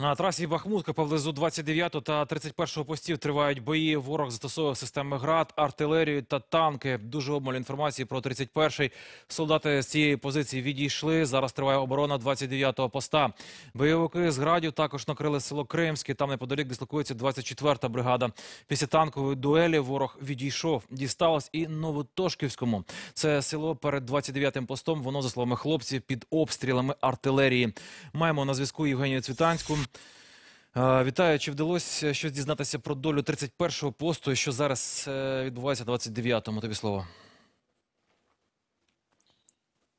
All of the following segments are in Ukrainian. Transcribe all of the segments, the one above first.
На трасі Бахмутка поблизу 29 та 31 постів тривають бої. Ворог застосовував системи ГРАД, артилерію та танки. Дуже обмаль інформації про 31-й. Солдати з цієї позиції відійшли. Зараз триває оборона 29-го поста. Бойовики з ГРАДів також накрили село Кримське. Там неподалік дислокується 24-та бригада. Після танкової дуелі ворог відійшов. Дісталось і Новотошківському. Це село перед 29-м постом. Воно, за словами хлопців, під обстрілами артилерії. Маємо на зв'язку Євгенію Цвітанську. Вітаю, чи вдалося щось дізнатися про долю 31-го посту, що зараз е, відбувається 29-му? Тобі слово.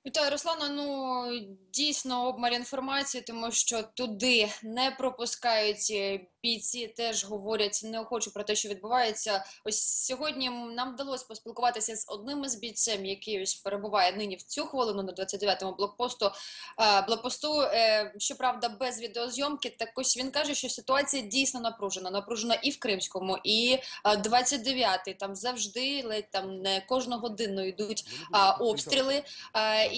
Вітаю, Руслана. Ну дійсно обмаль інформації, тому що туди не пропускають е, бійці. Теж говорять неохоче про те, що відбувається. Ось сьогодні нам вдалося поспілкуватися з одним із бійцем, який ось перебуває нині в цю хвилину на 29-му блокпосту. Е, блокпосту, е, щоправда, без відеозйомки. Так ось він каже, що ситуація дійсно напружена. Напружена і в Кримському, і е, 29-й. Там завжди ледь там не кожну годину йдуть обстріли.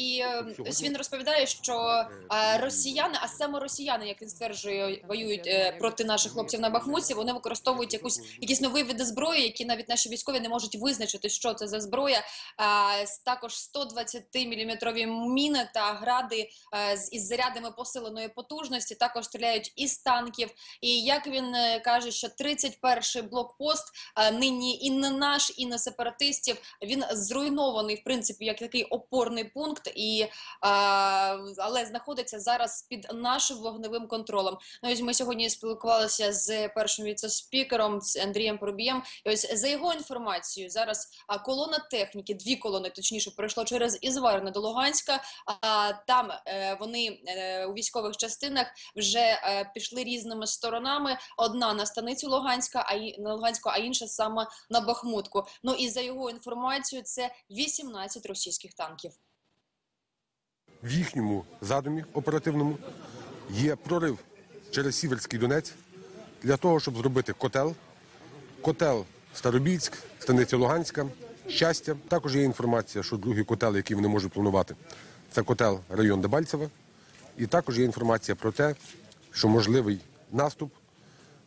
Е, І е, ось він розповідає, що е, росіяни, а саме росіяни, як він стверджує, воюють е, проти наших хлопців на Бахмутці. Вони використовують якусь якісь нові види зброї, які навіть наші військові не можуть визначити, що це за зброя. Е, Також 120 міліметрові міни та гради е, з із зарядами посиленої потужності. Також стріляють із танків. І як він е, каже, що 31-й блокпост е, нині і не наш, і не сепаратистів. Він зруйнований, в принципі, як такий опорний пункт, і е, але знаходиться зараз під нашим вогневим контролем. Ну ось ми сьогодні спілкувалися з першим віце-спікером з Андрієм Поробієм. І ось за його інформацією, зараз а, колона техніки, дві колони, точніше, пройшло через Ізварне до Луганська. А там е, вони е, у військових частинах вже пішли різними сторонами. Одна на станицю Луганська, а й- на Луганську, а інша саме на Бахмутку. Ну і за його інформацією, це 18 російських танків. В їхньому задумі оперативному є прорив через Сіверський Донець для того, щоб зробити котел. Котел Старобільськ, станиця Луганська, щастя. Також є інформація, що другий котел, який вони можуть планувати, це котел район Дебальцева. І також є інформація про те, що можливий наступ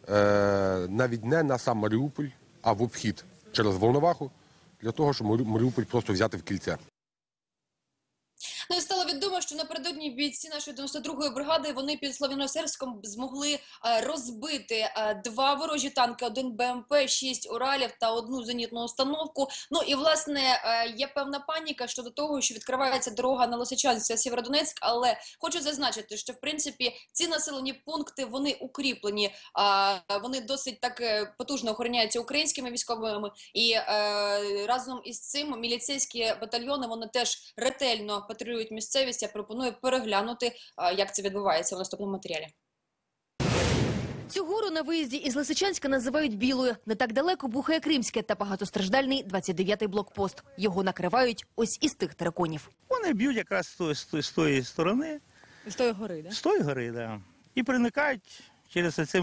е, навіть не на сам Маріуполь, а в обхід через Волноваху, для того, щоб Маріуполь просто взяти в кільце. Стало відомо, що напередодні бійці нашої 92-ї бригади вони під Слов'яно-Серськом змогли е, розбити е, два ворожі танки, один БМП, шість Уралів та одну зенітну установку. Ну і власне е, є певна паніка щодо того, що відкривається дорога на Лисичанськ Сєвєродонецьк. Але хочу зазначити, що в принципі ці населені пункти вони укріплені, вони досить так потужно охороняються українськими військовими. І разом із цим міліцейські батальйони вони теж ретельно патрулюють місцевість. Я пропоную переглянути, е, як це відбувається в наступному матеріалі. Цю гору на виїзді із Лисичанська називають білою. Не так далеко бухає Кримське та багатостраждальний 29-й блокпост. Його накривають ось із тих териконів. Вони б'ють якраз з тої, з тої, з тої сторони, З тої гори, да? з тої гори, да. і проникають через цей,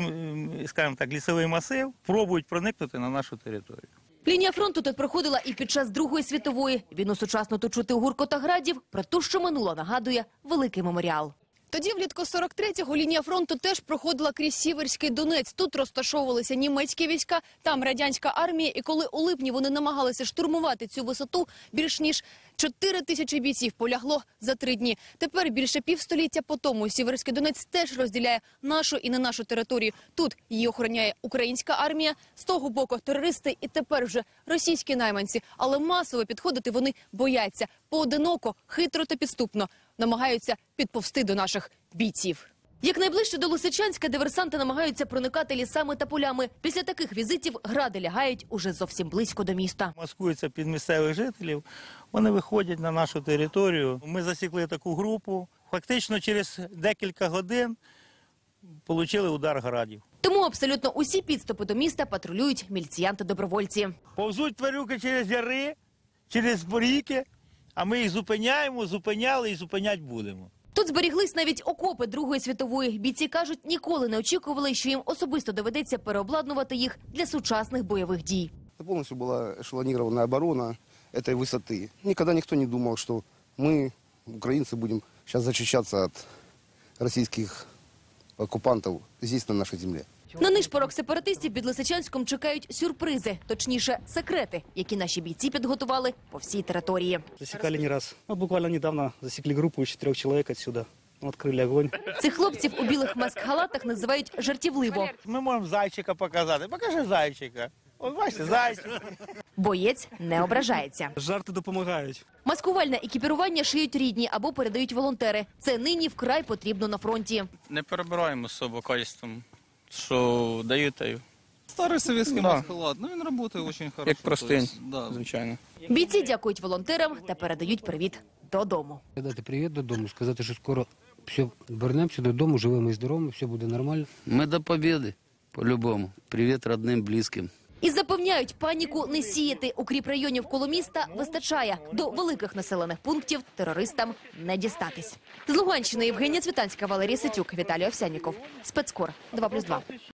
скажімо так, лісовий масив, пробують проникнути на нашу територію. Лінія фронту тут проходила і під час Другої світової. Війну сучасно тут чути гуркота градів. Про ту, що минуло, нагадує великий меморіал. Тоді влітку 43-го лінія фронту теж проходила крізь Сіверський Донець. Тут розташовувалися німецькі війська, там радянська армія. І коли у липні вони намагалися штурмувати цю висоту, більш ніж 4 тисячі бійців полягло за три дні. Тепер більше півстоліття по тому Сіверський Донець теж розділяє нашу і не нашу територію. Тут її охороняє українська армія, з того боку терористи і тепер вже російські найманці. Але масово підходити вони бояться поодиноко, хитро та підступно намагаються підповсти до наших бійців. Якнайближче до Лисичанська диверсанти намагаються проникати лісами та полями. Після таких візитів гради лягають уже зовсім близько до міста. Маскуються під місцевих жителів, вони виходять на нашу територію. Ми засікли таку групу. Фактично через декілька годин отримали удар градів. Тому абсолютно усі підступи до міста патрулюють міліціянти-добровольці. Повзуть тварюки через яри, через боріки, а ми їх зупиняємо, зупиняли і зупинять будемо. Тут зберіглись навіть окопи Другої світової. Бійці кажуть, ніколи не очікували, що їм особисто доведеться переобладнувати їх для сучасних бойових дій. Это полностью была эшелонированная оборона этой высоты. Никогда никто не думал, что мы, украинцы, будем сейчас защищаться от российских оккупантов здесь, на нашей земле. На нишпорок сепаратистів під Лисичанськом чекають сюрпризи, точніше, секрети, які наші бійці підготували по всій території. Засекали не раз. Вот буквально недавно засекли группу из четырех человек отсюда. Открыли огонь. Цих хлопців у білих маск-халатах називають жартівливо. Ми можемо зайчика показати. Покажи зайчика. От бачите, зайчик. Боєць не ображається. Жарти допомагають. Маскувальне екіпірування шиють рідні або передають волонтери. Це нині вкрай потрібно на фронті. не перебираємо особо качеством, що дають, та й Старый советский Да. маскалад, ну он работает очень хорошо. як то простинь, есть, Да, звичайно. Бійці дякують волонтерам та передають привіт додому. Передати привіт додому, сказати, що скоро все вернемося додому, живими і здоровими, все буде нормально. Мы до победы, по-любому. Привет родным, близким. І запевняють, паніку не сіяти. Укріп районів коло міста вистачає. До великих населених пунктів терористам не дістатись. З Луганщини Євгенія Цвітанська, Валерій Сетюк, Віталій Овсяніков. Спецкор 2+,2.